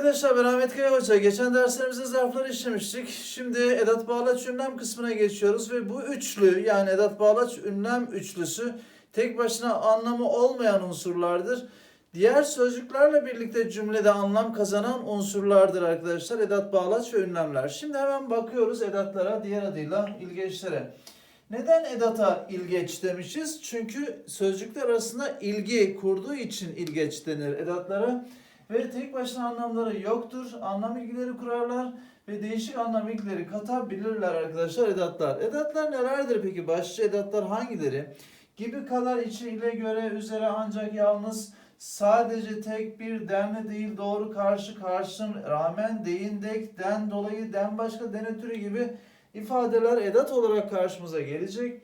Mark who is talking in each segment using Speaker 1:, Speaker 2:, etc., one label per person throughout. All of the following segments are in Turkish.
Speaker 1: arkadaşlar ben Ahmet Kaya Hoca. Geçen derslerimizde zarfları işlemiştik. Şimdi edat bağlaç ünlem kısmına geçiyoruz ve bu üçlü yani edat bağlaç ünlem üçlüsü tek başına anlamı olmayan unsurlardır. Diğer sözcüklerle birlikte cümlede anlam kazanan unsurlardır arkadaşlar. Edat bağlaç ve ünlemler. Şimdi hemen bakıyoruz edatlara diğer adıyla ilgeçlere. Neden edata ilgeç demişiz? Çünkü sözcükler arasında ilgi kurduğu için ilgeç denir edatlara. Ve tek başına anlamları yoktur. Anlam ilgileri kurarlar ve değişik anlam ilgileri katabilirler arkadaşlar edatlar. Edatlar nelerdir peki? Başlıca edatlar hangileri? Gibi kadar içiyle göre üzere ancak yalnız sadece tek bir denle değil doğru karşı karşın rağmen deyin dek den dolayı den başka den ötürü gibi ifadeler edat olarak karşımıza gelecek.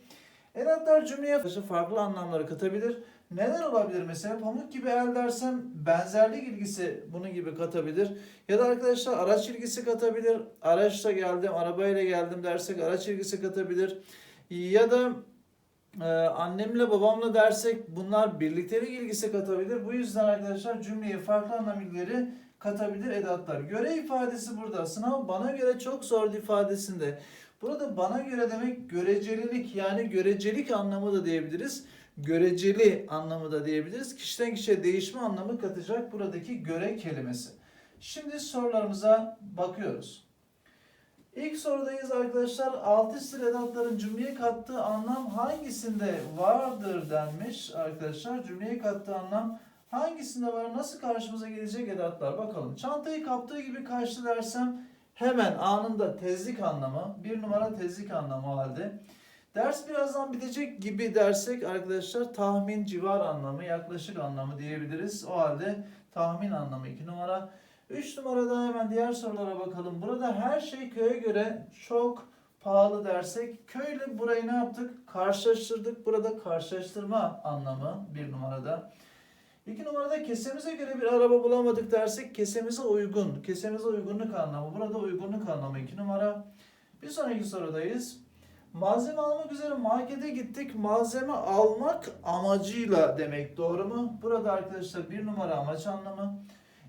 Speaker 1: Edatlar cümleye farklı anlamları katabilir. Neler olabilir mesela? Pamuk gibi el dersem benzerlik ilgisi bunun gibi katabilir. Ya da arkadaşlar araç ilgisi katabilir. Araçla geldim, arabayla geldim dersek araç ilgisi katabilir. Ya da e, annemle babamla dersek bunlar birliktelik ilgisi katabilir. Bu yüzden arkadaşlar cümleye farklı anlam ilgileri katabilir edatlar. Göre ifadesi burada. Sınav bana göre çok zor ifadesinde. Burada bana göre demek görecelilik yani görecelik anlamı da diyebiliriz. Göreceli anlamı da diyebiliriz. Kişiden kişiye değişme anlamı katacak buradaki göre kelimesi. Şimdi sorularımıza bakıyoruz. İlk sorudayız arkadaşlar. Altı stil edatların cümleye kattığı anlam hangisinde vardır denmiş arkadaşlar. Cümleye kattığı anlam hangisinde var? Nasıl karşımıza gelecek edatlar? Bakalım. Çantayı kaptığı gibi kaçtı dersem hemen anında tezlik anlamı. Bir numara tezlik anlamı o halde. Ders birazdan bitecek gibi dersek arkadaşlar tahmin civar anlamı, yaklaşık anlamı diyebiliriz. O halde tahmin anlamı 2 numara. 3 numarada hemen diğer sorulara bakalım. Burada her şey köye göre çok pahalı dersek köyle burayı ne yaptık? Karşılaştırdık. Burada karşılaştırma anlamı bir numarada. İki numarada kesemize göre bir araba bulamadık dersek kesemize uygun. Kesemize uygunluk anlamı. Burada uygunluk anlamı iki numara. Bir sonraki sorudayız. Malzeme almak üzere markete gittik. Malzeme almak amacıyla demek doğru mu? Burada arkadaşlar bir numara amaç anlamı.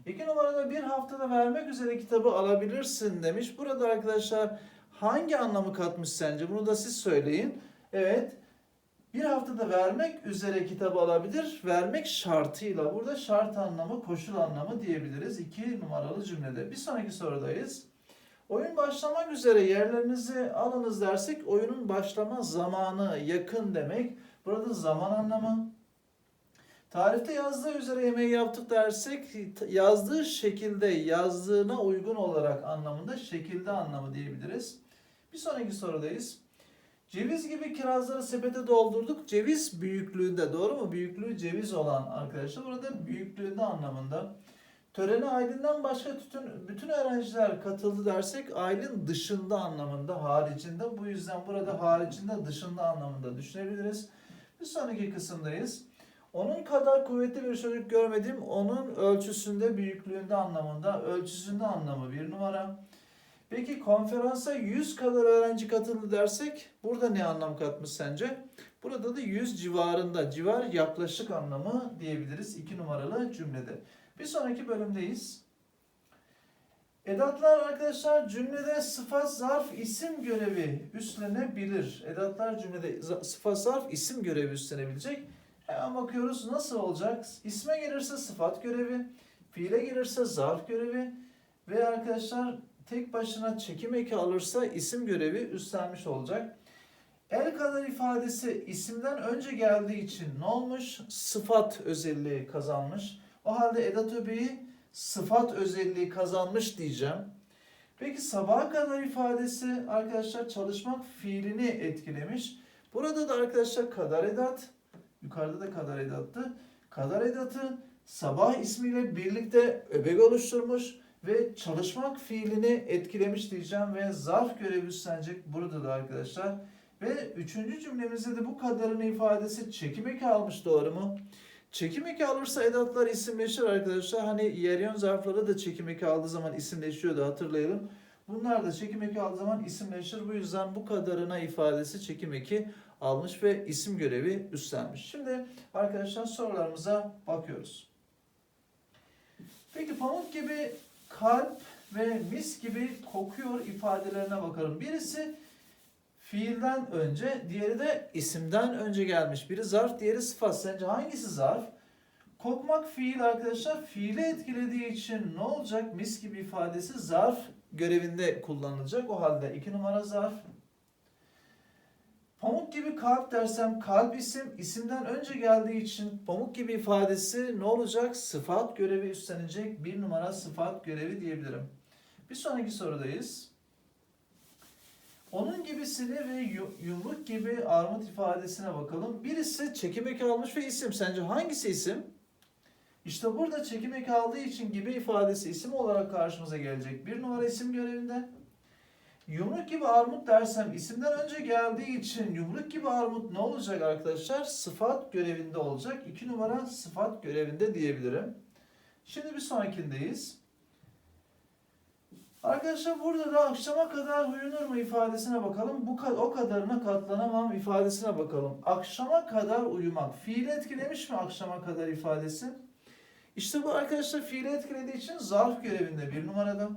Speaker 1: İki numarada bir haftada vermek üzere kitabı alabilirsin demiş. Burada arkadaşlar hangi anlamı katmış sence? Bunu da siz söyleyin. Evet. Bir haftada vermek üzere kitabı alabilir. Vermek şartıyla. Burada şart anlamı, koşul anlamı diyebiliriz. İki numaralı cümlede. Bir sonraki sorudayız. Oyun başlamak üzere yerlerinizi alınız dersek oyunun başlama zamanı yakın demek. Burada zaman anlamı. Tarifte yazdığı üzere yemeği yaptık dersek yazdığı şekilde yazdığına uygun olarak anlamında şekilde anlamı diyebiliriz. Bir sonraki sorudayız. Ceviz gibi kirazları sepete doldurduk. Ceviz büyüklüğünde doğru mu? Büyüklüğü ceviz olan arkadaşlar. Burada büyüklüğünde anlamında. Törene Aylin'den başka bütün, bütün öğrenciler katıldı dersek Aylin dışında anlamında, haricinde. Bu yüzden burada haricinde, dışında anlamında düşünebiliriz. Bir sonraki kısımdayız. Onun kadar kuvvetli bir çocuk görmedim. Onun ölçüsünde, büyüklüğünde anlamında, ölçüsünde anlamı bir numara. Peki konferansa 100 kadar öğrenci katıldı dersek burada ne anlam katmış sence? Burada da 100 civarında, civar yaklaşık anlamı diyebiliriz iki numaralı cümlede. Bir sonraki bölümdeyiz. Edatlar arkadaşlar cümlede sıfat zarf isim görevi üstlenebilir. Edatlar cümlede sıfat zarf isim görevi üstlenebilecek. Hemen bakıyoruz nasıl olacak? İsme gelirse sıfat görevi, fiile gelirse zarf görevi ve arkadaşlar tek başına çekim eki alırsa isim görevi üstlenmiş olacak. El kadar ifadesi isimden önce geldiği için ne olmuş? Sıfat özelliği kazanmış. O halde edat öbeği sıfat özelliği kazanmış diyeceğim. Peki sabaha kadar ifadesi arkadaşlar çalışmak fiilini etkilemiş. Burada da arkadaşlar kadar edat, yukarıda da kadar edattı. Kadar edatı sabah ismiyle birlikte öbek oluşturmuş ve çalışmak fiilini etkilemiş diyeceğim ve zarf görevi üstlenecek burada da arkadaşlar. Ve üçüncü cümlemizde de bu kadarın ifadesi çekim eki almış doğru mu? Çekim eki alırsa edatlar isimleşir arkadaşlar. Hani yer yön zarfları da çekim eki aldığı zaman isimleşiyordu hatırlayalım. Bunlar da çekim eki aldığı zaman isimleşir. Bu yüzden bu kadarına ifadesi çekim eki almış ve isim görevi üstlenmiş. Şimdi arkadaşlar sorularımıza bakıyoruz. Peki pamuk gibi kalp ve mis gibi kokuyor ifadelerine bakalım. Birisi fiilden önce, diğeri de isimden önce gelmiş. Biri zarf, diğeri sıfat. Sence hangisi zarf? Kokmak fiil arkadaşlar. Fiili etkilediği için ne olacak? Mis gibi ifadesi zarf görevinde kullanılacak. O halde iki numara zarf. Pamuk gibi kalp dersem kalp isim isimden önce geldiği için pamuk gibi ifadesi ne olacak? Sıfat görevi üstlenecek. Bir numara sıfat görevi diyebilirim. Bir sonraki sorudayız. Onun gibisini ve yu- yumruk gibi armut ifadesine bakalım. Birisi çekim eki almış ve isim. Sence hangisi isim? İşte burada çekim eki aldığı için gibi ifadesi isim olarak karşımıza gelecek. Bir numara isim görevinde. Yumruk gibi armut dersem isimden önce geldiği için yumruk gibi armut ne olacak arkadaşlar? Sıfat görevinde olacak. İki numara sıfat görevinde diyebilirim. Şimdi bir sonrakindeyiz. Arkadaşlar burada da akşama kadar uyunur mu ifadesine bakalım. Bu o kadarına katlanamam ifadesine bakalım. Akşama kadar uyumak. Fiili etkilemiş mi akşama kadar ifadesi? İşte bu arkadaşlar fiili etkilediği için zarf görevinde bir numarada.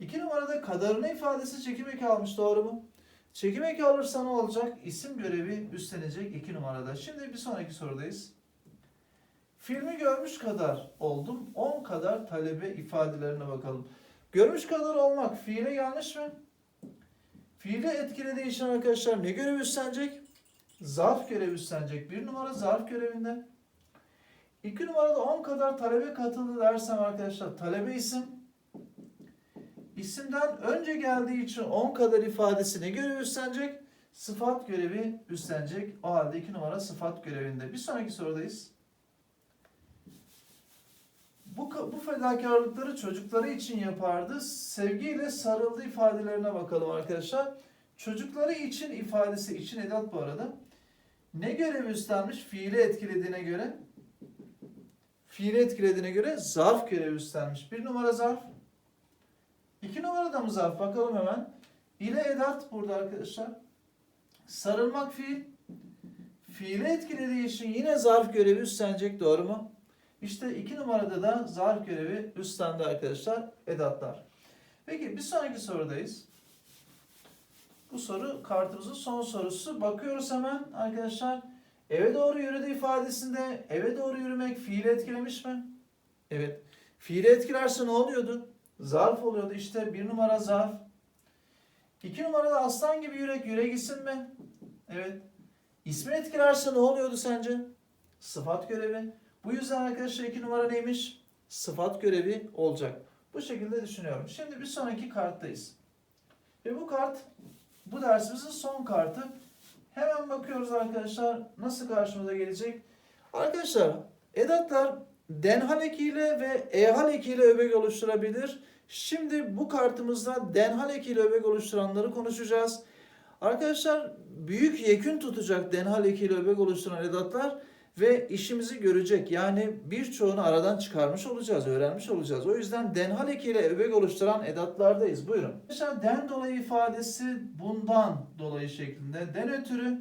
Speaker 1: İki numarada kadarına ifadesi çekim eki almış doğru mu? Çekim eki alırsa ne olacak? İsim görevi üstlenecek iki numarada. Şimdi bir sonraki sorudayız. Filmi görmüş kadar oldum. 10 kadar talebe ifadelerine bakalım. Görmüş kadar olmak fiile yanlış mı? Fiili etkilediği için arkadaşlar ne görevi üstlenecek? Zarf görevi üstlenecek. Bir numara zarf görevinde. İki numarada 10 kadar talebe katıldı dersem arkadaşlar talebe isim. İsimden önce geldiği için 10 kadar ifadesi ne görevi üstlenecek? Sıfat görevi üstlenecek. O halde 2 numara sıfat görevinde. Bir sonraki sorudayız. Bu, bu fedakarlıkları çocukları için yapardı. Sevgiyle sarıldı ifadelerine bakalım arkadaşlar. Çocukları için ifadesi için edat bu arada. Ne görevi üstlenmiş? Fiili etkilediğine göre. Fiili etkilediğine göre zarf görevi üstlenmiş. Bir numara zarf. İki numarada mı zarf? Bakalım hemen. İle edat burada arkadaşlar. Sarılmak fiil. Fiili etkilediği için yine zarf görevi üstlenecek. Doğru mu? İşte iki numarada da zarf görevi üstlendi arkadaşlar. Edatlar. Peki bir sonraki sorudayız. Bu soru kartımızın son sorusu. Bakıyoruz hemen arkadaşlar. Eve doğru yürüdü ifadesinde eve doğru yürümek fiili etkilemiş mi? Evet. Fiili etkilerse ne oluyordu? Zarf oluyordu işte bir numara zarf. İki numarada aslan gibi yürek yürek isim mi? Evet. İsmi etkilerse ne oluyordu sence? Sıfat görevi. Bu yüzden arkadaşlar iki numara neymiş? Sıfat görevi olacak. Bu şekilde düşünüyorum. Şimdi bir sonraki karttayız. Ve bu kart bu dersimizin son kartı. Hemen bakıyoruz arkadaşlar nasıl karşımıza gelecek. Arkadaşlar edatlar denhal ekiyle ve ehal ekiyle öbek oluşturabilir. Şimdi bu kartımızda denhal ekiyle öbek oluşturanları konuşacağız. Arkadaşlar büyük yekün tutacak denhal ekiyle öbek oluşturan edatlar ve işimizi görecek. Yani birçoğunu aradan çıkarmış olacağız, öğrenmiş olacağız. O yüzden denhal ekiyle öbek oluşturan edatlardayız. Buyurun. Mesela den dolayı ifadesi bundan dolayı şeklinde. Den ötürü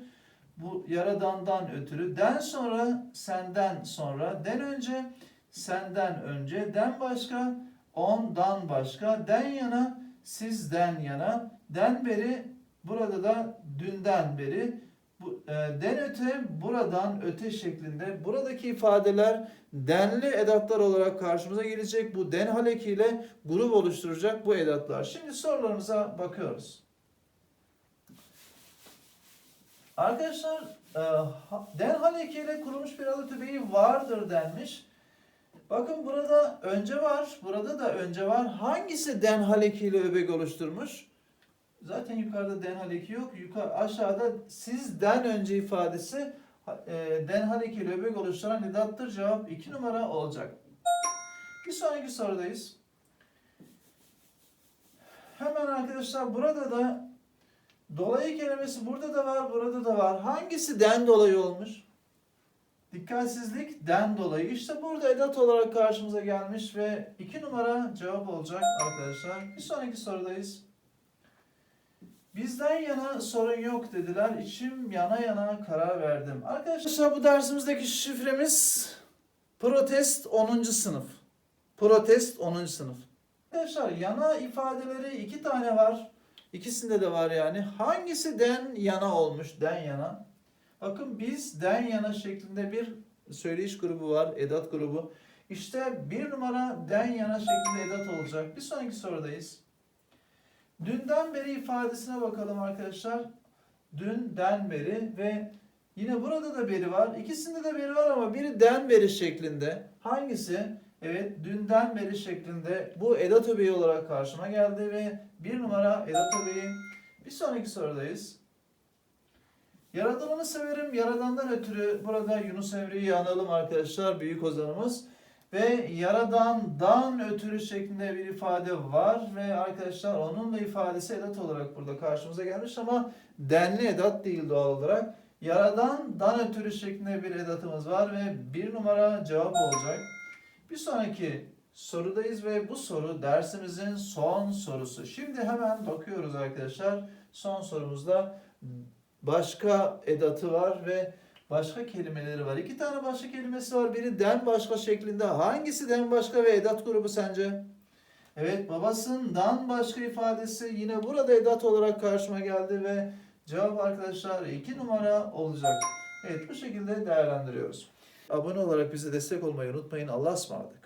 Speaker 1: bu yaradandan ötürü. Den sonra senden sonra. Den önce senden önce. Den başka ondan başka. Den yana sizden yana. Den beri burada da dünden beri. E, den öte buradan öte şeklinde buradaki ifadeler denli edatlar olarak karşımıza gelecek. Bu den halekiyle grup oluşturacak bu edatlar. Şimdi sorularımıza bakıyoruz. Arkadaşlar e, den halekiyle kurulmuş bir adı tübeği vardır denmiş. Bakın burada önce var, burada da önce var. Hangisi den halekiyle öbek oluşturmuş? Zaten yukarıda den haleki yok. Yukarı aşağıda sizden önce ifadesi e, den haleki ile öbek oluşturan edattır. Cevap 2 numara olacak. Bir sonraki sorudayız. Hemen arkadaşlar burada da dolayı kelimesi burada da var, burada da var. Hangisi den dolayı olmuş? Dikkatsizlik den dolayı. İşte burada edat olarak karşımıza gelmiş ve 2 numara cevap olacak arkadaşlar. Bir sonraki sorudayız. Bizden yana sorun yok dediler. İçim yana yana karar verdim. Arkadaşlar bu dersimizdeki şifremiz protest 10. sınıf. Protest 10. sınıf. Arkadaşlar yana ifadeleri iki tane var. İkisinde de var yani. Hangisi den yana olmuş? Den yana. Bakın biz den yana şeklinde bir söyleyiş grubu var. Edat grubu. İşte bir numara den yana şeklinde edat olacak. Bir sonraki sorudayız. Dünden beri ifadesine bakalım arkadaşlar. Dünden beri ve yine burada da beri var. İkisinde de beri var ama biri den beri şeklinde. Hangisi? Evet, dünden beri şeklinde bu edat öbeği olarak karşıma geldi ve bir numara edat öbeği. Bir sonraki sorudayız. Yaradanını severim. Yaradandan ötürü burada Yunus Emre'yi analım arkadaşlar. Büyük ozanımız. Ve yaradandan ötürü şeklinde bir ifade var ve arkadaşlar onun da ifadesi edat olarak burada karşımıza gelmiş ama denli edat değil doğal olarak. Yaradandan ötürü şeklinde bir edatımız var ve bir numara cevap olacak. Bir sonraki sorudayız ve bu soru dersimizin son sorusu. Şimdi hemen bakıyoruz arkadaşlar. Son sorumuzda başka edatı var ve başka kelimeleri var. İki tane başka kelimesi var. Biri den başka şeklinde. Hangisi den başka ve edat grubu sence? Evet babasından başka ifadesi yine burada edat olarak karşıma geldi ve cevap arkadaşlar iki numara olacak. Evet bu şekilde değerlendiriyoruz. Abone olarak bize destek olmayı unutmayın. Allah'a ısmarladık.